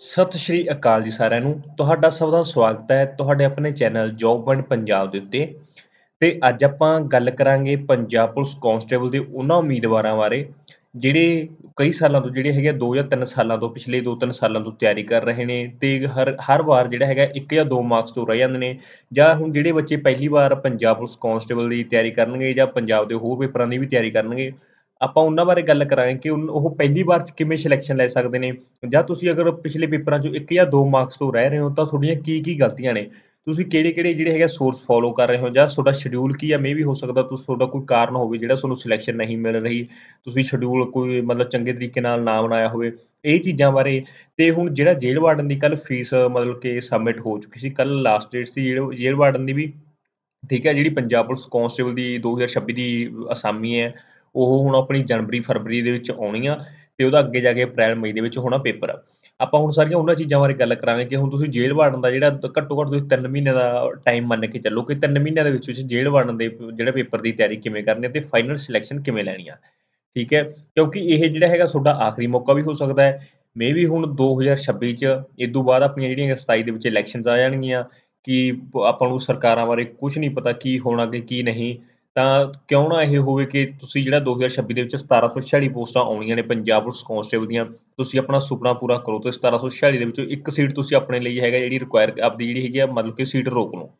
ਸਤਿ ਸ਼੍ਰੀ ਅਕਾਲ ਜੀ ਸਾਰਿਆਂ ਨੂੰ। ਤੁਹਾਡਾ ਸਭ ਦਾ ਸਵਾਗਤ ਹੈ ਤੁਹਾਡੇ ਆਪਣੇ ਚੈਨਲ ਜੌਬ ਐਂਡ ਪੰਜਾਬ ਦੇ ਉੱਤੇ। ਤੇ ਅੱਜ ਆਪਾਂ ਗੱਲ ਕਰਾਂਗੇ ਪੰਜਾਬ ਪੁਲਿਸ ਕਾਂਸਟੇਬਲ ਦੇ ਉਹਨਾਂ ਉਮੀਦਵਾਰਾਂ ਬਾਰੇ ਜਿਹੜੇ ਕਈ ਸਾਲਾਂ ਤੋਂ ਜਿਹੜੇ ਹੈਗੇ ਆ, ਦੋ ਜਾਂ ਤਿੰਨ ਸਾਲਾਂ ਤੋਂ ਪਿਛਲੇ ਦੋ ਤਿੰਨ ਸਾਲਾਂ ਤੋਂ ਤਿਆਰੀ ਕਰ ਰਹੇ ਨੇ ਤੇ ਹਰ ਹਰ ਵਾਰ ਜਿਹੜਾ ਹੈਗਾ ਇੱਕ ਜਾਂ ਦੋ ਮਾਰਕਸ ਤੋਂ ਰਹਿ ਜਾਂਦੇ ਨੇ। ਜਾਂ ਹੁਣ ਜਿਹੜੇ ਬੱਚੇ ਪਹਿਲੀ ਵਾਰ ਪੰਜਾਬ ਪੁਲਿਸ ਕਾਂਸਟੇਬਲ ਦੀ ਤਿਆਰੀ ਕਰਨਗੇ ਜਾਂ ਪੰਜਾਬ ਦੇ ਹੋਰ ਪੇਪਰਾਂ ਦੀ ਵੀ ਤਿਆਰੀ ਕਰਨਗੇ ਆਪਾਂ ਉਹਨਾਂ ਬਾਰੇ ਗੱਲ ਕਰਾਂਗੇ ਕਿ ਉਹ ਪਹਿਲੀ ਵਾਰ ਚ ਕਿਵੇਂ ਸਿਲੈਕਸ਼ਨ ਲੈ ਸਕਦੇ ਨੇ। ਜਾਂ ਤੁਸੀਂ ਅਗਰ ਪਿਛਲੇ ਪੇਪਰਾਂ ਚੋਂ ਇੱਕ ਜਾਂ ਦੋ ਮਾਰਕਸ ਤੋਂ ਰਹਿ ਰਹੇ ਹੋ, ਤਾਂ ਤੁਹਾਡੀਆਂ ਕੀ ਕੀ ਗਲਤੀਆਂ ਨੇ? ਤੁਸੀਂ ਕਿਹੜੇ ਕਿਹੜੇ ਜਿਹੜੇ ਹੈਗੇ ਸੋਰਸ ਫੋਲੋ ਕਰ ਰਹੇ ਹੋ? ਜਾਂ ਤੁਹਾਡਾ ਸ਼ਡਿਊਲ ਕੀ ਆ? ਮੇ ਵੀ ਹੋ ਸਕਦਾ ਤੁਸੀਂ ਤੁਹਾਡਾ ਕੋਈ ਕਾਰਨ ਹੋਵੇ ਜਿਹੜਾ ਤੁਹਾਨੂੰ ਸਿਲੈਕਸ਼ਨ ਨਹੀਂ ਮਿਲ ਰਹੀ। ਤੁਸੀਂ ਸ਼ਡਿਊਲ ਕੋਈ ਮਤਲਬ ਚੰਗੇ ਤਰੀਕੇ ਨਾਲ ਨਾ ਬਣਾਇਆ ਹੋਵੇ। ਇਹ ਚੀਜ਼ਾਂ ਬਾਰੇ ਤੇ ਹੁਣ ਜਿਹੜਾ ਜੇਲ੍ਹ ਵਾਰਡਨ ਦੀ ਕੱਲ ਫੀਸ ਮਤਲਬ ਕਿ ਸਬਮਿਟ ਹੋ ਚੁੱਕੀ ਸੀ ਕੱਲ ਲਾਸਟ ਡੇਟ ਸੀ ਜਿਹੜੇ ਜੇਲ੍ਹ ਵਾਰਡਨ ਦੀ ਵੀ, ਠੀਕ ਹੈ, ਜਿਹੜੀ ਪੰਜਾਬ ਪੁਲਿਸ ਕਾਂਸਟੇਬਲ ਦੀ 2026 ਦੀ ਅਸਾਮੀ ਹੈ ਉਹ ਹੁਣ ਆਪਣੀ ਜਨਵਰੀ, ਫਰਵਰੀ ਦੇ ਵਿੱਚ ਆਉਣੀ ਆ ਤੇ ਉਹਦਾ ਅੱਗੇ ਜਾ ਕੇ ਅਪ੍ਰੈਲ, ਮਈ ਦੇ ਵਿੱਚ ਹੋਣਾ ਪੇਪਰ। ਆਪਾਂ ਹੁਣ ਸਾਰੀਆਂ ਉਹਨਾਂ ਚੀਜ਼ਾਂ ਬਾਰੇ ਗੱਲ ਕਰਾਂਗੇ ਕਿ ਹੁਣ ਤੁਸੀਂ ਜੇਲ੍ਹ ਵਾਰਡਨ ਦਾ ਜਿਹੜਾ ਘੱਟੋ ਘੱਟ ਤੁਸੀਂ 3 ਮਹੀਨੇ ਦਾ ਟਾਈਮ ਮੰਨ ਕੇ ਚੱਲੋ ਕਿ 3 ਮਹੀਨਿਆਂ ਦੇ ਵਿੱਚ ਵਿੱਚ ਜੇਲ੍ਹ ਵਾਰਡਨ ਦੇ ਜਿਹੜੇ ਪੇਪਰ ਦੀ ਤਿਆਰੀ ਕਿਵੇਂ ਕਰਨੀ ਹੈ ਤੇ ਫਾਈਨਲ ਸਿਲੈਕਸ਼ਨ ਕਿਵੇਂ ਲੈਣੀ ਆ। ਠੀਕ ਹੈ? ਕਿਉਂਕਿ ਇਹ ਜਿਹੜਾ ਹੈਗਾ ਤੁਹਾਡਾ ਆਖਰੀ ਮੌਕਾ ਵੀ ਹੋ ਸਕਦਾ ਹੈ। ਮੇ ਵੀ ਹੁਣ 2026 ਚ ਇਸ ਤੋਂ ਬਾਅਦ ਆਪਣੀਆਂ ਜਿਹੜੀਆਂ 27 ਦੇ ਵਿੱਚ ਇਲੈਕਸ਼ਨਸ ਆ ਜਾਣਗੀਆਂ, ਕਿ ਆਪਾਂ ਨੂੰ ਸਰਕਾਰਾਂ ਬਾਰੇ ਕੁਝ ਨਹੀਂ ਪਤਾ ਕੀ ਹੋਣਾ, ਕਿ ਕੀ ਨਹੀਂ। ਤਾਂ ਕਿਉਂ ਨਾ ਇਹ ਹੋਵੇ ਕਿ ਤੁਸੀਂ ਜਿਹੜਾ 2026 ਦੇ ਵਿੱਚ 1746 ਪੋਸਟਾਂ ਆਉਣੀਆਂ ਨੇ ਪੰਜਾਬ ਪੁਲਿਸ ਕਾਂਸਟੇਬਲ ਦੀਆਂ, ਤੁਸੀਂ ਆਪਣਾ ਸੁਪਨਾ ਪੂਰਾ ਕਰੋ ਤੇ 1746 ਦੇ ਵਿੱਚੋਂ ਇੱਕ ਸੀਟ ਤੁਸੀਂ ਆਪਣੇ ਲਈ ਹੈਗਾ ਜਿਹੜੀ ਰਿਕੁਆਇਰ ਆਪਦੀ ਜਿਹੜੀ ਹੈਗੀ ਆ, ਮਤਲਬ ਕਿ ਸੀਟ ਰੋਕ ਲਓ।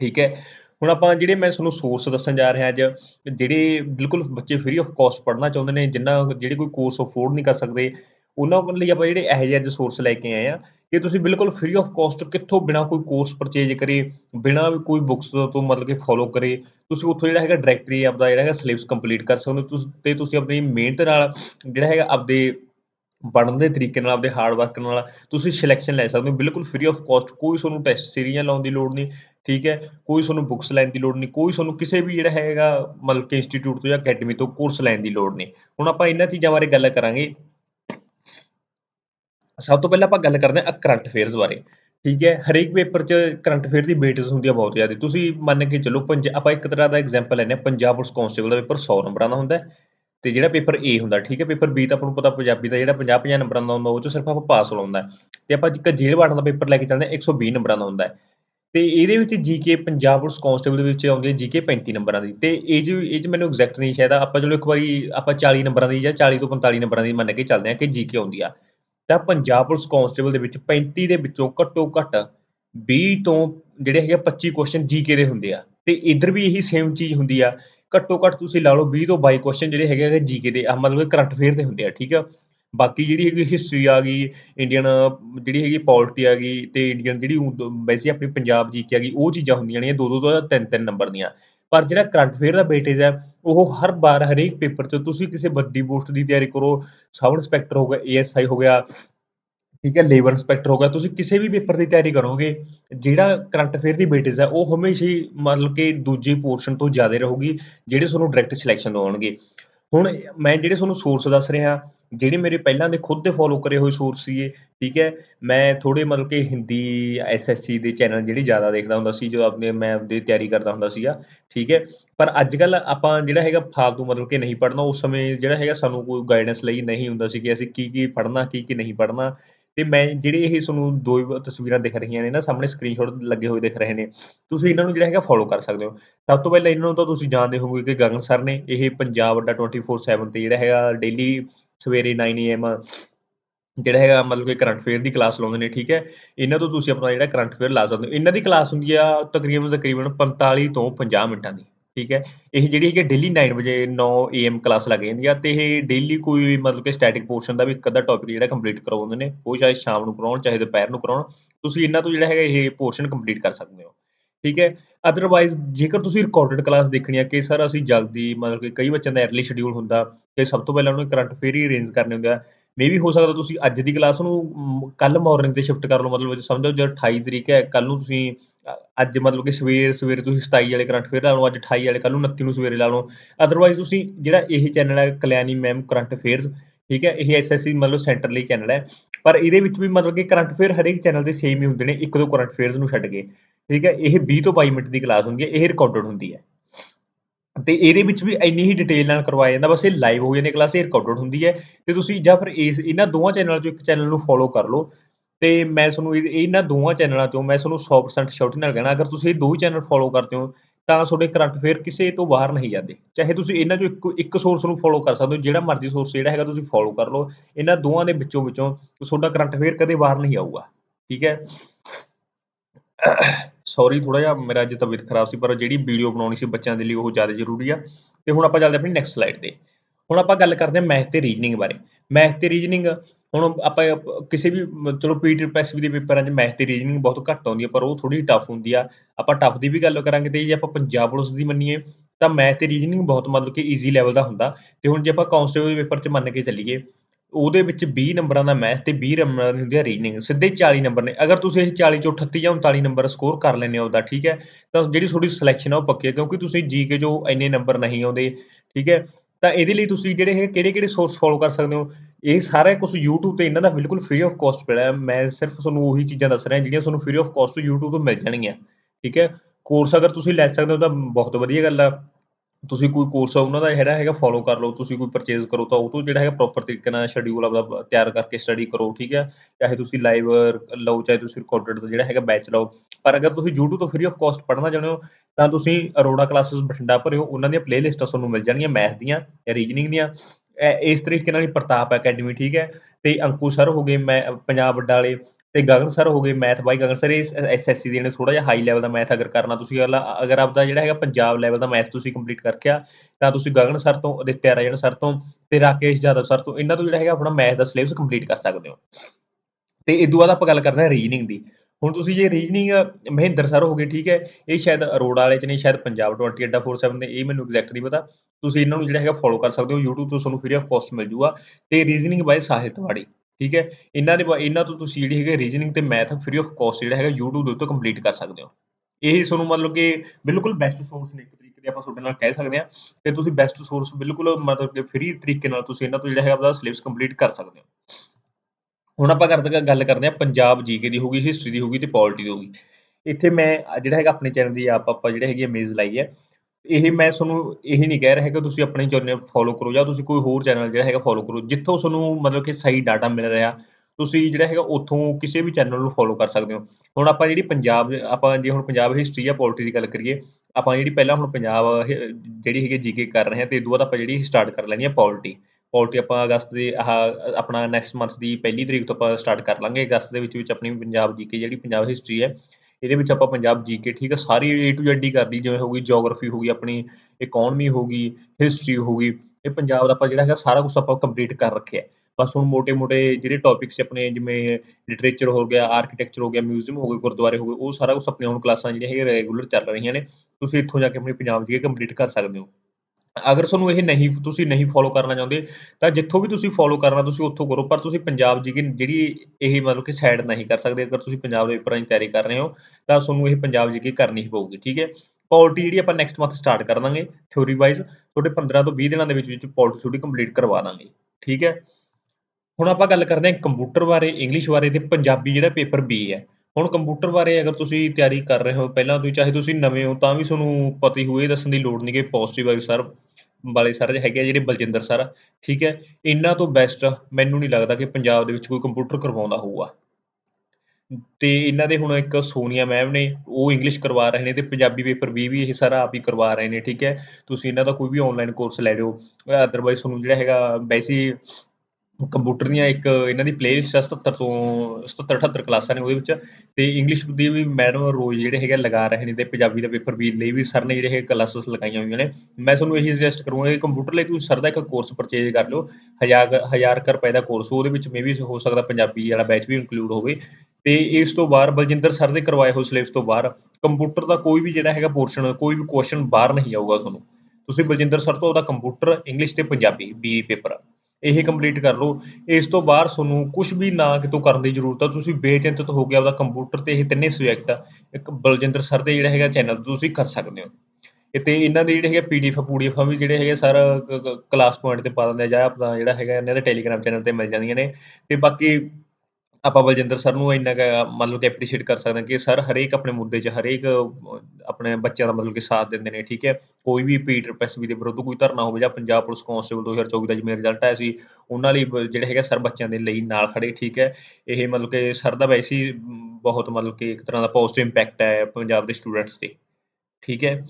ਠੀਕ ਹੈ? ਹੁਣ ਆਪਾਂ ਜਿਹੜੇ ਮੈਂ ਤੁਹਾਨੂੰ ਸੋਰਸ ਦੱਸਣ ਜਾ ਰਿਹਾ ਅੱਜ, ਜਿਹੜੇ ਬਿਲਕੁਲ ਬੱਚੇ ਫ੍ਰੀ ਆਫ ਕਾਸਟ ਪੜ੍ਹਨਾ ਚਾਹੁੰਦੇ ਨੇ ਜਿਨ੍ਹਾਂ ਜਿਹੜੇ ਕੋਈ ਕੋਰਸ ਅਫੋਰਡ ਨਹੀਂ ਕਰ ਸਕਦੇ, ਉਹਨਾਂ ਲਈ ਆਪਾਂ ਜਿਹੜੇ ਇਹੋ ਜਿਹੇ ਅੱਜ ਸੋਰਸ ਲੈ ਕੇ ਆਏ ਆ ਕਿ ਤੁਸੀਂ ਬਿਲਕੁਲ ਫ੍ਰੀ ਆਫ ਕਾਸਟ ਕਿੱਥੋਂ ਬਿਨਾ ਕੋਈ ਕੋਰਸ ਪਰਚੇਜ ਕਰੇ, ਬਿਨਾ ਕੋਈ ਬੁੱਕਸ ਤੋਂ ਮਤਲਬ ਕਿ ਫੋਲੋ ਕਰੇ ਤੁਸੀਂ ਉੱਥੋਂ ਜਿਹੜਾ ਹੈਗਾ ਡਾਇਰੈਕਟਰੀ ਆਪਦਾ ਜਿਹੜਾ ਹੈਗਾ ਸਿਲੇਬਸ ਕੰਪਲੀਟ ਕਰ ਸਕਦੇ ਹੋ। ਤੁਸੀਂ ਤੇ ਤੁਸੀਂ ਆਪਣੀ ਮਿਹਨਤ ਨਾਲ ਜਿਹੜਾ ਹੈਗਾ ਆਪਦੇ ਪੜ੍ਹਨ ਦੇ ਤਰੀਕੇ ਨਾਲ, ਆਪਦੇ ਹਾਰਡ ਵਰਕ ਨਾਲ ਤੁਸੀਂ ਸਿਲੈਕਸ਼ਨ ਲੈ ਸਕਦੇ ਹੋ। ਬਿਲਕੁਲ ਫ੍ਰੀ ਆਫ ਕਾਸਟ ਕੋਈ ਤੁਹਾਨੂੰ ਟੈਸਟ ਸੀਰੀਆਂ ਲਾਉਣ ਦੀ ਲੋੜ ਨਹੀਂ, ਠੀਕ ਹੈ? ਕੋਈ ਤੁਹਾਨੂੰ ਬੁੱਕਸ ਲੈਣ ਦੀ ਲੋੜ ਨਹੀਂ, ਕੋਈ ਤੁਹਾਨੂੰ ਕਿਸੇ ਵੀ ਜਿਹੜਾ ਹੈਗਾ ਮਤਲਬ ਕਿ ਇੰਸਟੀਚਿਊਟ ਤੋਂ ਜਾਂ ਅਕੈਡਮੀ ਤੋਂ ਕੋਰਸ ਲੈਣ ਦੀ ਲੋੜ ਨਹੀਂ। ਹੁਣ ਆਪਾਂ ਇਹਨਾਂ ਚੀਜ਼ਾਂ ਬਾਰੇ ਗੱਲ ਕਰਾਂਗੇ। ਸਭ ਤੋਂ ਪਹਿਲਾਂ ਆਪਾਂ ਗੱਲ ਕਰਦੇ ਹਾਂ ਕਰੰਟ ਅਫੇਅਰਸ ਬਾਰੇ। ਠੀਕ ਹੈ, ਹਰੇਕ ਪੇਪਰ 'ਚ ਕਰੰਟ ਅਫੇਅਰ ਦੀ ਵੇਟੇਜ ਹੁੰਦੀ ਆ ਬਹੁਤ ਜ਼ਿਆਦਾ। ਤੁਸੀਂ ਮੰਨ ਕੇ ਚੱਲੋ ਪੰਜ, ਆਪਾਂ ਇੱਕ ਤਰ੍ਹਾਂ ਦਾ ਐਗਜ਼ਾਮਪਲ ਲੈਂਦੇ ਹਾਂ, ਪੰਜਾਬ ਪੁਲਿਸ ਕਾਂਸਟੇਬਲ ਦਾ ਪੇਪਰ 100 ਨੰਬਰਾਂ ਦਾ ਹੁੰਦਾ ਹੈ ਤੇ ਜਿਹੜਾ ਪੇਪਰ A ਹੁੰਦਾ, ਠੀਕ ਹੈ, ਪੇਪਰ B ਤਾਂ ਆਪਾਂ ਨੂੰ ਪਤਾ ਪੰਜਾਬੀ ਦਾ ਜਿਹੜਾ 50 50 ਨੰਬਰਾਂ ਦਾ ਹੁੰਦਾ, ਉਹ 'ਚ ਸਿਰਫ ਆਪਾਂ ਪਾਸ ਹੋਣਾ ਹੁੰਦਾ ਤੇ ਆਪਾਂ ਇੱਕ ਜੇਲ੍ਹ ਵਾਰਡਨ ਦਾ ਪੇਪਰ ਲੈ ਕੇ ਚੱਲਦੇ ਹਾਂ 120 ਨੰਬਰਾਂ ਦਾ ਹੁੰਦਾ ਹੈ। ਤੇ ਇਹਦੇ ਵਿੱਚ ਜੀਕੇ ਪੰਜਾਬ ਪੁਲਿਸ ਕਾਂਸਟੇਬਲ ਦੇ ਵਿੱਚ ਆਉਂਦੀ ਹੈ ਜੀਕੇ 35 ਨੰਬਰਾਂ ਦੀ। ਤੇ ਇਹ 'ਚ ਇਹ 'ਚ ਮੈਨੂੰ ਐਗਜ਼ੈਕਟ ਨਹੀਂ ਸ਼ਾਇਦ, ਆਪਾਂ ਚਲੋ ਇੱਕ ਵਾਰੀ ਆਪਾਂ 40 ਨੰਬਰਾਂ ਦੀ ਜਾਂ 40 ਤੋਂ 45 ਨੰਬਰਾਂ ਦੀ ਮੰਨ ਕੇ ਚੱਲਦੇ ਹਾਂ ਕਿ ਜੀਕੇ ਆਉਂਦੀ ਆ। ਤਾਂ ਪੰਜਾਬ ਪੁਲਿਸ ਕਾਂਸਟੇਬਲ ਦੇ ਵਿੱਚ 35 ਦੇ ਵਿੱਚੋਂ ਘੱਟੋ ਘੱਟ 20 ਤੋਂ ਜਿਹੜੇ ਹੈਗੇ ਆ 25 ਕੁਐਸਚਨ ਜੀਕੇ ਦੇ ਹੁੰਦੇ ਆ। ਤੇ ਇਧਰ ਵੀ ਇਹੀ ਸੇਮ ਚੀਜ਼ ਹੁੰਦੀ ਆ। ਘੱਟੋ ਘੱਟ ਤੁਸੀਂ ਲਾ ਲਓ 20 ਤੋਂ 22 ਕੁਐਸਚਨ ਜਿਹੜੇ ਹੈਗੇ ਆ ਜੀਕੇ ਦੇ ਆ, ਮਤਲਬ ਕਰੰਟ ਅਫੇਅਰ ਦੇ ਹੁੰਦੇ ਆ, ਠੀਕ ਆ? ਬਾਕੀ ਜਿਹੜੀ ਹੈਗੀ ਹਿਸਟਰੀ ਆ ਗਈ ਇੰਡੀਅਨ ਜਿਹੜੀ ਹੈਗੀ ਪੋਲਿਟੀ ਆ ਗਈ ਤੇ ਇੰਡੀਅਨ ਜਿਹੜੀ ਵੈਸੇ ਆਪਣੀ ਪੰਜਾਬ ਜੀਕੇ ਆ ਗਈ, ਉਹ ਚੀਜ਼ਾਂ ਹੁੰਦੀਆਂ ਨੇ ਦੋ ਦੋ ਤੋਂ ਤਿੰਨ ਤਿੰਨ ਨੰਬਰ ਦੀਆਂ। ਪਰ ਜਿਹੜਾ ਕਰੰਟ ਅਫੇਅਰ ਦਾ ਵੇਟੇਜ ਹੈ, ਉਹ ਹਰ ਵਾਰ ਹਰੇਕ ਪੇਪਰ 'ਚ ਤੁਸੀਂ ਕਿਸੇ ਵੱਡੀ ਪੋਸਟ ਦੀ ਤਿਆਰੀ ਕਰੋ ਸਬ ਇੰਸਪੈਕਟਰ ਹੋ ਗਿਆ, ਏਐਸਆਈ ਹੋ ਗਿਆ, ਠੀਕ ਹੈ, ਲੇਬਰ ਇੰਸਪੈਕਟਰ ਹੋ ਗਿਆ, ਤੁਸੀਂ ਕਿਸੇ ਵੀ ਪੇਪਰ ਦੀ ਤਿਆਰੀ ਕਰੋਗੇ, ਜਿਹੜਾ ਕਰੰਟ ਅਫੇਅਰ ਦੀ ਵੇਟੇਜ ਹੈ, ਉਹ ਹਮੇਸ਼ਾ ਹੀ ਮਤਲਬ ਕਿ ਦੂਜੇ ਪੋਰਸ਼ਨ ਤੋਂ ਜ਼ਿਆਦਾ ਰਹੂਗੀ, ਜਿਹੜੇ ਤੁਹਾਨੂੰ ਡਾਇਰੈਕਟ ਸਿਲੈਕਸ਼ਨ ਤੋਂ ਹੁਣ ਮੈਂ ਜਿਹੜੇ ਤੁਹਾਨੂੰ ਸੋਰਸ ਦੱਸ ਰਿਹਾ, ਜਿਹੜੇ ਮੇਰੇ ਪਹਿਲਾਂ ਦੇ ਖੁਦ ਦੇ ਫੋਲੋ ਕਰੇ ਹੋਏ ਸੋਰਸ ਸੀਗੇ, ਠੀਕ ਹੈ, ਮੈਂ ਥੋੜੇ ਮਤਲਬ ਕਿ ਹਿੰਦੀ ਐਸਐਸਸੀ ਦੇ ਚੈਨਲ ਜਿਹੜੇ ਜ਼ਿਆਦਾ ਦੇਖਦਾ ਹੁੰਦਾ ਸੀ, ਜਦੋਂ ਆਪਣੇ ਮੈਂ ਆਪਦੀ ਤਿਆਰੀ ਕਰਦਾ ਹੁੰਦਾ ਸੀਗਾ, ਠੀਕ ਹੈ, ਪਰ ਅੱਜ ਕੱਲ ਆਪਾਂ ਜਿਹੜਾ ਹੈਗਾ ਫਾਲਤੂ ਮਤਲਬ ਕਿ ਨਹੀਂ ਪੜ੍ਹਨਾ, ਉਸ ਸਮੇਂ ਜਿਹੜਾ ਹੈਗਾ ਸਾਨੂੰ ਕੋਈ ਗਾਈਡੈਂਸ ਲਈ ਨਹੀਂ ਹੁੰਦਾ ਸੀ ਕਿ ਅਸੀਂ ਕੀ ਕੀ ਪੜ੍ਹਨਾ ਕੀ ਕੀ ਨਹੀਂ ਪੜ੍ਹਨਾ ਤੇ ਮੈਂ ਜਿਹੜੇ ਇਹ ਤੁਹਾਨੂੰ ਦੋ ਤਸਵੀਰਾਂ ਦਿਖ ਰਹੀਆਂ ਨੇ ਨਾ, ਸਾਹਮਣੇ ਸਕਰੀਨਸ਼ਾਟ ਲੱਗੇ ਹੋਏ ਦਿਖ ਰਹੇ ਨੇ। ਤੁਸੀਂ ਇਹਨਾਂ ਨੂੰ ਜਿਹੜਾ ਹੈਗਾ ਫੋਲੋ ਕਰ ਸਕਦੇ ਹੋ। ਸਭ ਤੋਂ ਪਹਿਲਾਂ ਇਹਨਾਂ ਨੂੰ ਤਾਂ ਤੁਸੀਂ ਜਾਣਦੇ ਹੋਵੋਗੇ ਕਿ ਗਗਨ ਸਰ ਨੇ ਇਹ ਪੰਜਾਬ ਅੱਡਾ 24/7 ਤੇ ਜਿਹੜਾ ਹੈਗਾ ਡੇਲੀ ਸਵੇਰੇ 9 AM ਜਿਹੜਾ ਹੈਗਾ ਮਤਲਬ ਕਿ ਕਰੰਟ ਅਫੇਅਰ ਦੀ ਕਲਾਸ ਲਾਉਂਦੇ ਨੇ, ਠੀਕ ਹੈ? ਇਹਨਾਂ ਤੋਂ ਤੁਸੀਂ ਆਪਣਾ ਜਿਹੜਾ ਕਰੰਟ ਅਫੇਅਰ ਲਾ ਸਕਦੇ ਹੋ। ਇਹਨਾਂ ਦੀ ਕਲਾਸ ਹੁੰਦੀ ਆ ਤਕਰੀਬਨ ਤਕਰੀਬਨ 45 ਤੋਂ 50 ਮਿੰਟਾਂ ਦੀ। ਠੀਕ ਹੈ। ਇਹ ਜਿਹੜੀ ਹੈਗੀ ਡੇਲੀ 9 ਵਜੇ 9 AM ਕਲਾਸ ਲੱਗ ਜਾਂਦੀ ਆ ਤੇ ਇਹ ਡੇਲੀ ਕੋਈ ਮਤਲਬ ਕਿ ਸਟੈਟਿਕ ਪੋਰਸ਼ਨ ਦਾ ਵੀ ਇੱਕ ਅੱਧਾ ਟੌਪਿਕ ਜਿਹੜਾ ਕੰਪਲੀਟ ਕਰਵਾਉਂਦੇ ਨੇ। ਉਹ ਚਾਹੇ ਸ਼ਾਮ ਨੂੰ ਕਰਾਉਣ, ਚਾਹੇ ਦੁਪਹਿਰ ਨੂੰ ਕਰਾਉਣ। ਤੁਸੀਂ ਇਹਨਾਂ ਤੋਂ ਜਿਹੜਾ ਹੈਗਾ ਇਹ ਪੋਰਸ਼ਨ ਕੰਪਲੀਟ ਕਰ ਸਕਦੇ ਹੋ। ਠੀਕ ਹੈ। ਅਦਰਵਾਈਜ਼ ਜੇਕਰ ਤੁਸੀਂ ਰਿਕਾਰਡਡ ਕਲਾਸ ਦੇਖਣੀ ਆ ਕਿ ਸਰ ਅਸੀਂ ਜਲਦੀ ਮਤਲਬ ਕਿ ਕਈ ਬੱਚਿਆਂ ਦਾ ਅਰਲੀ ਸ਼ਡਿਊਲ ਹੁੰਦਾ ਤੇ ਸਭ ਤੋਂ ਪਹਿਲਾਂ ਉਹਨੂੰ ਕਰੰਟ ਅਫੇਅਰ ਹੀ ਅਰੇਂਜ ਕਰਨੇ ਹੁੰਦੇ ਆ। ਮੇ ਵੀ ਹੋ ਸਕਦਾ ਤੁਸੀਂ ਅੱਜ ਦੀ ਕਲਾਸ ਨੂੰ ਕੱਲ ਮਾਰਨਿੰਗ ਤੇ ਸ਼ਿਫਟ ਕਰ ਲਓ। ਮਤਲਬ ਸਮਝੋ ਜੇ 28 ਤਰੀਕ ਹੈ ਕੱਲ ਨੂੰ ਤੁਸੀਂ ਅੱਜ ਮਤਲਬ ਕਿ ਸਵੇਰ, ਸਵੇਰੇ ਤੁਸੀਂ 27 ਵਾਲੇ ਕਰੰਟ ਅਫੇਅਰ ਲਾ ਲਓ, ਅੱਜ 28 ਵਾਲੇ ਕੱਲ ਨੂੰ 29 ਨੂੰ ਸਵੇਰੇ ਲਾ ਲਓ। ਅਦਰਵਾਈਜ਼ ਤੁਸੀਂ ਜਿਹੜਾ ਇਹ ਚੈਨਲ ਹੈ ਕਲਿਆਣੀ ਮੈਮ ਕਰੰਟ ਅਫੇਅਰਸ ਠੀਕ ਹੈ, ਇਹ ਐਸਐਸਸੀ ਮਤਲਬ ਸੈਂਟਰ ਲਈ ਚੈਨਲ ਹੈ। ਪਰ ਇਹਦੇ ਵਿੱਚ ਵੀ ਮਤਲਬ ਕਿ ਕਰੰਟ ਅਫੇਅਰ ਹਰੇਕ ਚੈਨਲ ਦੇ ਸੇਮ ਹੀ ਹੁੰਦੇ ਨੇ, ਇੱਕ ਦੋ ਕਰੰਟ ਅਫੇਅਰਸ ਨੂੰ ਛੱਡ ਕੇ, ਠੀਕ ਹੈ, ਇਹ 20 ਤੋਂ 22 ਮਿੰਟ ਦੀ ਕਲਾਸ ਹੁੰਦੀ ਹੈ, ਇਹ ਰਿਕਾਰਡਡ ਹੁੰਦੀ ਹੈ। ਤੇ ਇਹਦੇ ਵਿੱਚ ਵੀ ਇੰਨੀ ਹੀ ਡਿਟੇਲ ਨਾਲ ਕਰਵਾਇਆ ਜਾਂਦਾ, ਬਸ ਇਹ ਲਾਈਵ ਹੋ ਜਾਂਦੀ ਕਲਾਸ ਇਹ ਰਿਕਾਰਡਡ ਹੁੰਦੀ ਹੈ। ਤੇ ਤੁਸੀਂ ਜਾਂ ਫਿਰ ਇਸ, ਇਹਨਾਂ ਦੋਵਾਂ ਚੈਨਲਾਂ ਚੋਂ ਇੱਕ ਚੈਨਲ ਨੂੰ ਫੋਲੋ ਕਰ ਲਓ ਤੇ ਮੈਂ ਤੁਹਾਨੂੰ ਇਹ ਇਹਨਾਂ ਦੋਵਾਂ ਚੈਨਲਾਂ ਚੋਂ ਮੈਂ ਤੁਹਾਨੂੰ 100% ਸ਼ੋਰਟੀ ਨਾਲ ਕਹਿਣਾ, ਅਗਰ ਤੁਸੀਂ ਇਹ ਦੋ ਹੀ ਚੈਨਲ ਫੋਲੋ ਕਰਦੇ ਹੋ, ਤਾਂ ਤੁਹਾਡੇ ਕਰੰਟ ਅਫੇਅਰ ਕਿਸੇ ਤੋਂ ਬਾਹਰ ਨਹੀਂ ਜਾਂਦੇ। ਚਾਹੇ ਤੁਸੀਂ ਇਹਨਾਂ ਚੋਂ ਇੱਕ ਇੱਕ ਸੋਰਸ ਨੂੰ ਫੋਲੋ ਕਰ ਸਕਦੇ ਹੋ, ਜਿਹੜਾ ਮਰਜ਼ੀ ਸੋਰਸ ਜਿਹੜਾ ਹੈਗਾ ਤੁਸੀਂ ਫੋਲੋ ਕਰ ਲਓ, ਇਹਨਾਂ ਦੋਵਾਂ ਦੇ ਵਿੱਚੋਂ ਵਿੱਚੋਂ ਤੁਹਾਡਾ ਕਰੰਟ ਅਫੇਅਰ ਕਦੇ ਬਾਹਰ ਨਹੀਂ ਆਊਗਾ, ਠੀਕ ਹੈ? ਸੌਰੀ ਥੋੜਾ ਜਿਹਾ ਮੇਰਾ ਅੱਜ ਤਬੀਅਤ ਖਰਾਬ ਸੀ, ਪਰ ਜਿਹੜੀ ਵੀਡੀਓ ਬਣਾਉਣੀ ਸੀ ਬੱਚਿਆਂ ਦੇ ਲਈ ਉਹ ਜ਼ਿਆਦਾ ਜ਼ਰੂਰੀ ਆ। ਤੇ ਹੁਣ ਆਪਾਂ ਚੱਲਦੇ ਆਪਣੀ ਨੈਕਸਟ ਸਲਾਈਡ ਤੇ। ਹੁਣ ਆਪਾਂ ਗੱਲ ਕਰਦੇ ਹਾਂ ਮੈਥ ਤੇ ਰੀਜਨਿੰਗ ਬਾਰੇ। ਮੈਥ ਤੇ ਰੀਜਨਿੰਗ ਹੁਣ ਆਪਾਂ, ਕਿਸੇ ਵੀ, ਚਲੋ ਪੀਟੀ ਐਸਪੀ ਦੇ ਪੇਪਰਾਂ 'ਚ ਮੈਥ ਦੀ ਰੀਜਨਿੰਗ ਬਹੁਤ ਘੱਟ ਆਉਂਦੀ ਹੈ ਪਰ ਉਹ ਥੋੜੀ ਟਫ ਹੁੰਦੀ ਆ। ਆਪਾਂ ਟਫ ਦੀ ਵੀ ਗੱਲ ਕਰਾਂਗੇ ਤੇ ਜੇ ਆਪਾਂ ਪੰਜਾਬ ਪੁਲਿਸ ਦੀ ਮੰਨੀਏ, ਤਾਂ ਮੈਥ ਤੇ ਰੀਜਨਿੰਗ ਬਹੁਤ ਮਤਲਬ ਕਿ ਈਜ਼ੀ ਲੈਵਲ ਦਾ ਹੁੰਦਾ। ਤੇ ਹੁਣ ਜੇ ਆਪਾਂ ਕਾਂਸਟੇਬਲ ਦੇ ਪੇਪਰ 'ਚ ਮੰਨ ਕੇ ਚੱਲੀਏ, ਉਹਦੇ ਵਿੱਚ 20 ਨੰਬਰਾਂ ਦਾ ਮੈਥ ਤੇ 20 ਨੰਬਰਾਂ ਦੀ ਹੁੰਦੀ ਹੈ ਰੀਜਨਿੰਗ ਸਿੱਧੇ 40 ਨੰਬਰ ਨੇ। ਅਗਰ ਤੁਸੀਂ ਇਹ 40 ਚੋਂ 38 ਜਾਂ 39 ਨੰਬਰ ਸਕੋਰ ਕਰ ਲੈਂਦੇ ਹੋ ਉਹਦਾ, ਠੀਕ ਹੈ? ਤਾਂ ਜਿਹੜੀ ਤੁਹਾਡੀ ਸਿਲੈਕਸ਼ਨ ਆ ਉਹ ਪੱਕੀ ਹੈ ਕਿਉਂਕਿ ਤੁਸੀਂ ਜੀਕੇ ਜੋ ਇੰਨੇ ਨੰਬਰ ਨਹੀਂ ਆਉਂਦੇ, ਠੀਕ ਹੈ? ਤਾਂ ਇਹਦੇ ਲਈ ਤੁਸੀਂ ਜਿਹੜੇ ਇਹ ਕਿਹੜੇ ਕਿਹੜੇ ਸੋਰਸ ਫੋਲੋ ਕਰ ਸਕਦੇ ਹੋ? ਇਹ ਸਾਰਾ ਕੁਝ YouTube ਤੇ ਇਹਨਾਂ ਦਾ ਬਿਲਕੁਲ ਫ੍ਰੀ ਆਫ ਕਾਸਟ ਪਿਆ ਮੈਂ ਸਿਰਫ ਤੁਹਾਨੂੰ ਉਹੀ ਚੀਜ਼ਾਂ ਦੱਸ ਰਿਹਾ, ਜਿਹੜੀਆਂ ਤੁਹਾਨੂੰ ਫ੍ਰੀ ਆਫ ਕਾਸਟ YouTube ਤੋਂ ਮਿਲ ਜਾਣਗੀਆਂ। ਠੀਕ ਹੈ? ਕੋਰਸ ਅਗਰ ਤੁਸੀਂ ਲੈ ਸਕਦੇ ਹੋ ਤਾਂ ਬਹੁਤ ਵਧੀਆ ਗੱਲ ਆ। ਤੁਸੀਂ ਕੋਈ ਕੋਰਸ ਉਹਨਾਂ ਦਾ ਜਿਹੜਾ ਹੈਗਾ ਫੋਲੋ ਕਰ ਲਓ। ਤੁਸੀਂ ਕੋਈ ਪਰਚੇਸ ਕਰੋ ਤਾਂ ਉਹ ਤੋਂ ਜਿਹੜਾ ਹੈਗਾ ਪ੍ਰੋਪਰ ਤਰੀਕੇ ਨਾਲ ਸ਼ਡਿਊਲ ਆਪਦਾ ਤਿਆਰ ਕਰਕੇ ਸਟੱਡੀ ਕਰੋ। ਠੀਕ ਹੈ? ਚਾਹੇ ਤੁਸੀਂ ਲਾਈਵ ਲਓ, ਚਾਹੇ ਤੁਸੀਂ ਰਿਕਾਰਡਡ ਦਾ ਜਿਹੜਾ ਹੈਗਾ ਬੈਚ ਲਓ। ਪਰ ਅਗਰ ਤੁਸੀਂ YouTube ਤੋਂ ਫ੍ਰੀ ਆਫ ਕਾਸਟ ਪੜ੍ਹਨਾ ਚਾਹੁੰਦੇ ਹੋ, ਤਾਂ ਤੁਸੀਂ ਅਰੋੜਾ ਕਲਾਸਿਸ ਬਠਿੰਡਾ ਭਰਿਓ, ਉਹਨਾਂ ਦੀਆਂ ਪਲੇਲਿਸਟਾਂ ਤੁਹਾਨੂੰ ਮਿਲ ਜਾਣਗੀਆਂ ਮੈਥ ਦੀਆਂ ਰੀਜਨਿੰਗ ਦੀਆਂ। ਇਹ- ਇਸ ਤਰੀਕੇ ਨਾਲ ਹੀ ਪ੍ਰਤਾਪ ਅਕੈਡਮੀ ਠੀਕ ਹੈ? ਤੇ ਅੰਕੂ ਸਰ ਹੋ ਗਏ, ਮੈਂ, ਪੰਜਾਬ ਵੱਡਾ ਵਾਲੇ ਤੇ ਗਗਨ ਸਰ ਹੋ ਗਏ ਮੈਥ ਬਾਈ ਗਗਨ ਸਰ ਇਹ ਐਸਐਸਸੀ ਦੇ ਨੇ ਥੋੜਾ ਜਿਹਾ ਹਾਈ ਲੈਵਲ ਦਾ ਮੈਥ ਅਗਰ ਕਰਨਾ, ਤੁਸੀਂ ਅਗਲਾ, ਅਗਰ ਆਪਦਾ ਜਿਹੜਾ ਹੈਗਾ ਪੰਜਾਬ ਲੈਵਲ ਦਾ ਮੈਥ ਤੁਸੀਂ ਕੰਪਲੀਟ ਕਰਕੇ ਆ, ਤਾਂ ਤੁਸੀਂ ਗਗਨ ਸਰ ਤੋਂ, ਅਦਿੱਤਿਆ ਰਾਜਨ ਸਰ ਤੋਂ ਤੇ ਰਾਕੇਸ਼ ਯਾਦਵ ਸਰ ਤੋਂ, ਇਹਨਾਂ ਤੋਂ ਜਿਹੜਾ ਹੈਗਾ ਆਪਣਾ ਮੈਥ ਦਾ ਸਿਲੇਬਸ ਕੰਪਲੀਟ ਕਰ ਸਕਦੇ ਹੋ। ਤੇ ਇਸ ਤੋਂ ਬਾਅਦ ਆਪਾਂ ਗੱਲ ਕਰਦੇ ਹਾਂ ਰੀਜਨਿੰਗ ਦੀ। ਹੁਣ ਤੁਸੀਂ ਜੇ ਰੀਜਨਿੰਗ ਮਹਿੰਦਰ ਸਰ ਹੋ ਗਏ, ਠੀਕ ਹੈ, ਇਹ ਸ਼ਾਇਦ ਅਰੋੜਾ ਵਾਲੇ ਚ ਨੇ, ਸ਼ਾਇਦ ਪੰਜਾਬ 20 ਅੱਡਾ 47 ਨੇ ਇਹ ਮੈਨੂੰ ਐਗਜ਼ੈਕਟ ਨਹੀਂ ਪਤਾ। ਤੁਸੀਂ ਇਹਨਾਂ ਨੂੰ ਜਿਹੜਾ ਹੈਗਾ ਫੋਲੋ ਕਰ ਸਕਦੇ ਹੋ, YouTube ਤੋਂ ਤੁਹਾਨੂੰ ਫ੍ਰੀ ਆਫ ਕਾਸਟ ਮਿਲ ਜੂਗਾ। ਤੇ ਰੀਜਨਿੰਗ ਬਾਈ ਸਾਹਿਤ ਵਾੜੀ, ਠੀਕ ਹੈ, ਇਹਨਾਂ ਦੇ ਬਾ- ਇਹਨਾਂ ਤੋਂ ਤੁਸੀਂ ਜਿਹੜੀ ਹੈਗੇ ਰੀਜਨਿੰਗ ਤੇ ਮੈਥ ਫ੍ਰੀ ਆਫ ਕਾਸਟ ਜਿਹੜਾ ਹੈਗਾ YouTube ਦੇ ਉੱਤੇ ਕੰਪਲੀਟ ਕਰ ਸਕਦੇ ਹੋ। ਇਹ ਤੁਹਾਨੂੰ ਮਤਲਬ ਕਿ ਬਿਲਕੁਲ ਬੈਸਟ ਸੋਰਸ ਨੇ ਇੱਕ ਤਰੀਕੇ ਦੇ ਆਪਾਂ ਤੁਹਾਡੇ ਨਾਲ ਕਹਿ ਸਕਦੇ ਹਾਂ। ਤੇ ਤੁਸੀਂ ਬੈਸਟ ਸੋਰਸ ਬਿਲਕੁਲ ਮਤਲਬ ਕਿ ਫ੍ਰੀ ਤਰੀਕੇ ਨਾਲ ਤੁਸੀਂ ਇਹਨਾਂ ਤੋਂ ਜਿਹੜਾ ਹੈਗਾ ਆਪਣਾ ਸਿਲੇਬਸ ਕੰਪਲੀਟ ਕਰ ਸਕਦੇ ਹੋ। ਹੁਣ ਆਪਾਂ ਕਰਦੇ ਗੱਲ ਕਰਦੇ ਹਾਂ, ਪੰਜਾਬ ਜੀਕੇ ਦੀ ਹੋਗੀ ਹਿਸਟਰੀ ਦੀ ਹੋਗੀ ਤੇ ਪੋਲਿਟੀ ਦੀ ਹੋਗੀ ਇੱਥੇ ਮੈਂ ਜਿਹੜਾ ਹੈਗਾ ਆਪਣੇ ਚੈਨਲ ਦੀ ਆਪ ਆਪਾਂ ਜਿਹੜੇ ਹੈਗੀ ਇਮੇਜ ਲਾਈ ਹੈ। ਇਹ ਮੈਂ ਤੁਹਾਨੂੰ ਇਹ ਨਹੀਂ ਕਹਿ ਰਿਹਾ ਕਿ ਤੁਸੀਂ ਆਪਣੇ ਚੈਨਲ ਫੋਲੋ ਕਰੋ ਜਾਂ ਤੁਸੀਂ ਕੋਈ ਹੋਰ ਚੈਨਲ ਜਿਹੜਾ ਹੈਗਾ ਫੋਲੋ ਕਰੋ। ਜਿੱਥੋਂ ਤੁਹਾਨੂੰ ਮਤਲਬ ਕਿ ਸਹੀ ਡਾਟਾ ਮਿਲ ਰਿਹਾ, ਤੁਸੀਂ ਜਿਹੜਾ ਹੈਗਾ ਉੱਥੋਂ ਕਿਸੇ ਵੀ ਚੈਨਲ ਨੂੰ ਫੋਲੋ ਕਰ ਸਕਦੇ ਹੋ। ਹੁਣ ਆਪਾਂ ਜਿਹੜੀ ਪੰਜਾਬ, ਆਪਾਂ ਜੇ ਹੁਣ ਪੰਜਾਬ ਹਿਸਟਰੀ ਜਾਂ ਪੋਲਿਟੀ ਦੀ ਗੱਲ ਕਰੀਏ, ਆਪਾਂ ਜਿਹੜੀ ਪਹਿਲਾਂ ਹੁਣ ਪੰਜਾਬ ਜਿਹੜੀ ਹੈਗੀ ਜੀਕੇ ਕਰ ਰਹੇ ਹਾਂ, ਤੇ ਇਹ ਤੋਂ ਬਾਅਦ ਆਪਾਂ ਜਿਹੜੀ ਸਟਾਰਟ ਕਰ ਲੈਣੀ ਹੈ ਪੋਲਿਟੀ ਪੋਲਟਰੀ ਆਪਾਂ ਅਗਸਤ ਦੇ, ਆਹ, ਆਪਣਾ ਨੈਕਸਟ ਮੰਥ ਦੀ ਪਹਿਲੀ ਤਰੀਕ ਤੋਂ ਆਪਾਂ ਸਟਾਰਟ ਕਰ ਲਾਂਗੇ। ਅਗਸਤ ਦੇ ਵਿੱਚ ਵਿੱਚ ਆਪਣੀ ਪੰਜਾਬ ਜੀ ਕੇ ਜਿਹੜੀ ਪੰਜਾਬ ਹਿਸਟਰੀ ਹੈ, ਇਹਦੇ ਵਿੱਚ ਆਪਾਂ ਪੰਜਾਬ ਜੀ ਕੇ ਠੀਕ ਹੈ, ਸਾਰੀ ਏ ਟੂ Z ਹੀ ਕਰਦੀ ਜਿਵੇਂ ਹੋਗੀ ਜੀਓਗ੍ਰਾਫੀ ਹੋਗੀ ਆਪਣੀ ਇਕਨੋਮੀ ਹੋਗੀ ਹਿਸਟਰੀ ਹੋਗੀ ਇਹ ਪੰਜਾਬ ਦਾ ਆਪਾਂ ਜਿਹੜਾ ਹੈਗਾ, ਸਾਰਾ ਕੁਝ ਆਪਾਂ ਕੰਪਲੀਟ ਕਰ ਰੱਖਿਆ ਬਸ ਹੁਣ ਮੋਟੇ ਮੋਟੇ ਜਿਹੜੇ ਟੌਪਿਕਸ ਆਪਣੇ, ਜਿਵੇਂ ਲਿਟਰੇਚਰ ਹੋ ਗਿਆ ਆਰਕੀਟੈਕਚਰ ਹੋ ਗਿਆ ਮਿਊਜ਼ੀਅਮ ਹੋ ਗਏ, ਗੁਰਦੁਆਰੇ ਹੋ ਗਏ, ਉਹ ਸਾਰਾ ਕੁਝ ਆਪਣੇ ਹੁਣ ਕਲਾਸਾਂ ਜਿਹੜੀਆਂ ਹੈਗੀਆਂ ਰੈਗੂਲਰ ਚੱਲ ਰਹੀਆਂ ਨੇ। ਤੁਸੀਂ ਇੱਥੋਂ ਜਾ ਕੇ ਆਪਣੀ ਪੰਜਾਬ ਜੀ ਕੇ ਕੰਪਲੀਟ ਕਰ ਸਕਦੇ ਹੋ। ਅਗਰ ਤੁਹਾਨੂੰ ਇਹ ਨਹੀਂ, ਤੁਸੀਂ ਨਹੀਂ ਫੋਲੋ ਕਰਨਾ ਚਾਹੁੰਦੇ, ਤਾਂ ਜਿੱਥੋਂ ਵੀ ਤੁਸੀਂ ਫੋਲੋ ਕਰਨਾ, ਤੁਸੀਂ ਉੱਥੋਂ ਕਰੋ, ਪਰ ਤੁਸੀਂ ਪੰਜਾਬ ਜੀਕੇ ਜਿਹੜੀ ਇਹ ਮਤਲਬ ਕਿ ਸਾਈਡ ਨਹੀਂ ਕਰ ਸਕਦੇ, ਅਗਰ ਤੁਸੀਂ ਪੰਜਾਬ ਦੇ ਪੇਪਰਾਂ ਦੀ ਤਿਆਰੀ ਕਰ ਰਹੇ ਹੋ, ਤਾਂ ਤੁਹਾਨੂੰ ਇਹ ਪੰਜਾਬ ਜੀਕੇ ਕਰਨੀ ਹੀ ਪਊਗੀ, ਠੀਕ ਹੈ? ਪੋਲਿਟੀ ਜਿਹੜੀ ਆਪਾਂ ਨੈਕਸਟ ਮੰਥ ਸਟਾਰਟ ਕਰ ਦਾਂਗੇ ਥਿਉਰੀ ਵਾਈਜ਼ ਤੁਹਾਡੇ 15 ਤੋਂ 20 ਦਿਨਾਂ ਦੇ ਵਿੱਚ ਵਿੱਚ ਪੋਲਿਟੀ ਤੁਹਾਡੀ ਕੰਪਲੀਟ ਕਰਵਾ ਦਾਂਗੇ, ਠੀਕ ਹੈ? ਹੁਣ ਆਪਾਂ ਗੱਲ ਕਰਦੇ ਹਾਂ ਕੰਪਿਊਟਰ ਬਾਰੇ ਇੰਗਲਿਸ਼ ਬਾਰੇ ਤੇ ਪੰਜਾਬੀ ਜਿਹੜਾ ਪੇਪਰ ਬੀ ਹੈ ਹੁਣ ਕੰਪਿਊਟਰ ਬਾਰੇ ਅਗਰ ਤੁਸੀਂ ਤਿਆਰੀ ਕਰ ਰਹੇ ਹੋ ਪਹਿਲਾਂ ਤੋਂ ਹੀ, ਚਾਹੇ ਤੁਸੀਂ ਨਵੇਂ ਹੋ ਤਾਂ ਵੀ ਤੁਹਾਨੂੰ ਪਤਾ ਹੀ ਹੋਏ ਇਹ ਦੱਸਣ ਦੀ ਲੋੜ ਨਹੀਂ ਕਿ ਪੋਜ਼ੀਟਿਵ ਵਾਈਬ ਸਰ ਵਾਲੇ ਸਰ ਹੈਗੇ ਆ ਜਿਹੜੇ ਬਲਜਿੰਦਰ ਸਰ ਠੀਕ ਹੈ? ਇਹਨਾਂ ਤੋਂ ਬੈਸਟ ਮੈਨੂੰ ਨਹੀਂ ਲੱਗਦਾ ਕਿ ਪੰਜਾਬ ਦੇ ਵਿੱਚ ਕੋਈ ਕੰਪਿਊਟਰ ਕਰਵਾਉਂਦਾ ਹੋਊਗਾ। ਤੇ ਇਹਨਾਂ ਦੇ ਹੁਣ ਇੱਕ ਸੋਨੀਆ ਮੈਮ ਨੇ ਉਹ ਇੰਗਲਿਸ਼ ਕਰਵਾ ਰਹੇ ਨੇ ਤੇ ਪੰਜਾਬੀ ਪੇਪਰ ਵੀ ਵੀ ਇਹ ਸਾਰਾ ਆਪ ਹੀ ਕਰਵਾ ਰਹੇ ਨੇ ਠੀਕ ਹੈ? ਤੁਸੀਂ ਇਹਨਾਂ ਦਾ ਕੋਈ ਵੀ ਆਨਲਾਈਨ ਕੋਰਸ ਲੈ ਲਿਓ। ਅਦਰਵਾਈਜ਼ ਤੁਹਾਨੂੰ ਜਿਹੜਾ ਹੈਗਾ ਵੈਸੇ ਕੰਪਿਊਟਰ ਦੀਆਂ ਇੱਕ ਇਹਨਾਂ ਦੀ ਪਲੇਲਿਸਟ 77 ਤੋਂ 77 78 ਕਲਾਸਾਂ ਨੇ ਉਹਦੇ ਵਿੱਚ। ਤੇ ਇੰਗਲਿਸ਼ ਦੀ ਵੀ ਮੈਡਮ ਰੋਜ਼ ਜਿਹੜੇ ਹੈਗੇ ਲਗਾ ਰਹੇ ਨੇ ਤੇ ਪੰਜਾਬੀ ਦਾ ਪੇਪਰ ਵੀ ਲਈ ਵੀ ਸਰ ਨੇ ਜਿਹੜੇ ਹੈਗੇ ਕਲਾਸਿਸ ਲਗਾਈਆਂ ਹੋਈਆਂ ਨੇ। ਮੈਂ ਤੁਹਾਨੂੰ ਇਹੀ ਸੁਜੈਸਟ ਕਰੂੰਗਾ ਕਿ ਕੰਪਿਊਟਰ ਲਈ ਤੁਸੀਂ ਸਰ ਦਾ ਇੱਕ ਕੋਰਸ ਪਰਚੇਜ ਕਰ ਲਿਓ। ਹਜ਼ਾਰ ਕੁ- ਹਜ਼ਾਰ ਕੁ ਰੁਪਏ ਦਾ ਕੋਰਸ ਉਹਦੇ ਵਿੱਚ ਮੇ ਵੀ ਹੋ ਸਕਦਾ ਪੰਜਾਬੀ ਵਾਲਾ ਬੈਚ ਵੀ ਇਨਕਲੂਡ ਹੋਵੇ। ਤੇ ਇਸ ਤੋਂ ਬਾਅਦ ਬਲਜਿੰਦਰ ਸਰ ਦੇ ਕਰਵਾਏ ਹੋਏ ਸਿਲੇਬਸ ਤੋਂ ਬਾਅਦ ਕੰਪਿਊਟਰ ਦਾ ਕੋਈ ਵੀ ਜਿਹੜਾ ਹੈਗਾ ਪੋਰਸ਼ਨ ਕੋਈ ਵੀ ਕੁਐਸਚਨ ਬਾਹਰ ਨਹੀਂ ਆਊਗਾ ਤੁਹਾਨੂੰ। ਤੁਸੀਂ ਬਲਜਿੰਦਰ ਸਰ ਤੋਂ ਉਹਦਾ ਕੰਪਿਊਟਰ ਇੰਗਲਿਸ਼ ਤੇ ਪੰਜਾਬੀ ਬੀ ਪੇਪਰ ਇਹ ਕੰਪਲੀਟ ਕਰ ਲਓ। ਇਸ ਤੋਂ ਬਾਅਦ ਤੁਹਾਨੂੰ ਕੁਝ ਵੀ ਨਾ ਕਿਤੋਂ ਕਰਨ ਦੀ ਜ਼ਰੂਰਤ ਆ। ਤੁਸੀਂ ਬੇਚਿੰਤਤ ਹੋ ਕੇ ਆਪਦਾ ਕੰਪਿਊਟਰ ਤੇ ਇਹ ਤਿੰਨੇ ਸਬਜੈਕਟ ਇੱਕ ਬਲਜਿੰਦਰ ਸਰ ਦੇ ਜਿਹੜਾ ਹੈਗਾ ਚੈਨਲ ਤੁਸੀਂ ਕਰ ਸਕਦੇ ਹੋ। ਇਹ ਤੇ ਇਹਨਾਂ ਦੇ ਜਿਹੜੇ ਹੈਗੇ ਪੀਡੀਐਫ ਪੂਡੀਐਫ ਵੀ ਜਿਹੜੇ ਹੈਗੇ ਸਰ ਕਲਾਸ ਪੁਆਇੰਟ ਤੇ ਪਾ ਦਿੰਦੇ ਆ। ਜਾਂ ਆਪਣਾ ਜਿਹੜਾ ਹੈਗਾ ਇਹਨਾਂ ਦੇ ਟੈਲੀਗ੍ਰਾਮ ਚੈਨਲ ਤੇ ਮਿਲ ਜਾਂਦੀਆਂ ਨੇ। ਤੇ ਬਾਕੀ ਆਪਾਂ ਬਲਜਿੰਦਰ ਸਰ ਨੂੰ ਇੰਨਾ ਕੁ ਮਤਲਬ ਕਿ ਐਪਰੀਸ਼ੀਏਟ ਕਰ ਸਕਦੇ ਹਾਂ ਕਿ ਸਰ ਹਰੇਕ ਆਪਣੇ ਮੁੱਦੇ 'ਚ, ਹਰੇਕ ਆਪਣੇ ਬੱਚਿਆਂ ਦਾ ਮਤਲਬ ਕਿ ਸਾਥ ਦਿੰਦੇ ਨੇ, ਠੀਕ ਹੈ? ਕੋਈ ਵੀ ਪੀਟਰ ਪੈਸਵੀ ਦੇ ਵਿਰੁੱਧ ਕੋਈ ਧਰਨਾ ਹੋਵੇ ਜਾਂ ਪੰਜਾਬ ਪੁਲਿਸ ਕਾਂਸਟੇਬਲ 2024 ਦਾ ਜਿਵੇਂ ਰਿਜ਼ਲਟ ਆਇਆ ਸੀ, ਉਹਨਾਂ ਲਈ ਬ- ਜਿਹੜੇ ਹੈਗੇ ਸਰ ਬੱਚਿਆਂ ਦੇ ਲਈ ਨਾਲ ਖੜੇ, ਠੀਕ ਹੈ? ਇਹ ਮਤਲਬ ਕਿ ਸਰ ਦਾ ਵੈਸੇ ਹੀ ਬਹੁਤ ਮਤਲਬ ਕਿ ਇੱਕ ਤਰ੍ਹਾਂ ਦਾ ਪੋਜ਼ਿਟਿਵ ਇੰਪੈਕਟ ਹੈ ਪੰਜਾਬ ਦੇ ਸਟੂਡੈਂਟਸ ਤੇ, ਠੀਕ ਹੈ?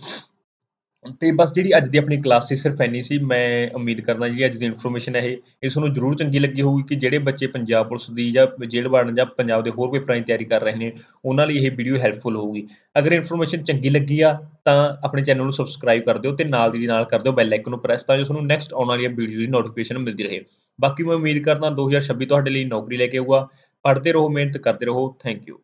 ਤੇ ਬਸ ਜਿਹੜੀ ਅੱਜ ਦੀ ਆਪਣੀ ਕਲਾਸ ਸੀ ਸਿਰਫ ਇੰਨੀ ਸੀ, ਮੈਂ ਉਮੀਦ ਕਰਦਾ ਜਿਹੜੀ ਅੱਜ ਦੀ ਇਨਫੋਰਮੇਸ਼ਨ ਹੈ ਇਹ ਇਹ ਤੁਹਾਨੂੰ ਜ਼ਰੂਰ ਚੰਗੀ ਲੱਗੀ ਹੋਊਗੀ ਕਿ ਜਿਹੜੇ ਬੱਚੇ ਪੰਜਾਬ ਪੁਲਿਸ ਦੀ ਜਾਂ ਜੇਲ੍ਹ ਵਾਰਡ ਜਾਂ ਪੰਜਾਬ ਦੇ ਹੋਰ ਪੇਪਰਾਂ ਦੀ ਤਿਆਰੀ ਕਰ ਰਹੇ ਨੇ, ਉਹਨਾਂ ਲਈ ਇਹ ਵੀਡੀਓ ਹੈਲਪਫੁਲ ਹੋਊਗੀ। ਅਗਰ ਇਨਫੋਰਮੇਸ਼ਨ ਚੰਗੀ ਲੱਗੀ ਆ, ਤਾਂ ਆਪਣੇ ਚੈਨਲ ਨੂੰ ਸਬਸਕ੍ਰਾਈਬ ਕਰ ਦਿਓ ਤੇ ਨਾਲ ਦੀ ਨਾਲ ਕਰ ਦਿਓ ਬੈਲ ਆਈਕਨ ਨੂੰ ਪ੍ਰੈਸ ਤਾਂ ਜੋ ਤੁਹਾਨੂੰ ਨੈਕਸਟ ਆਉਣ ਵਾਲੀਆਂ ਵੀਡੀਓ ਦੀ ਨੋਟੀਫਿਕੇਸ਼ਨ ਮਿਲਦੀ ਰਹੇ। ਬਾਕੀ ਮੈਂ ਉਮੀਦ ਕਰਦਾ 2026 ਤੁਹਾਡੇ ਲਈ ਨੌਕਰੀ ਲੈ ਕੇ ਆਊਗਾ। ਪੜ੍ਹਦੇ ਰਹੋ, ਮਿਹਨਤ ਕਰਦੇ ਰਹੋ। Thank you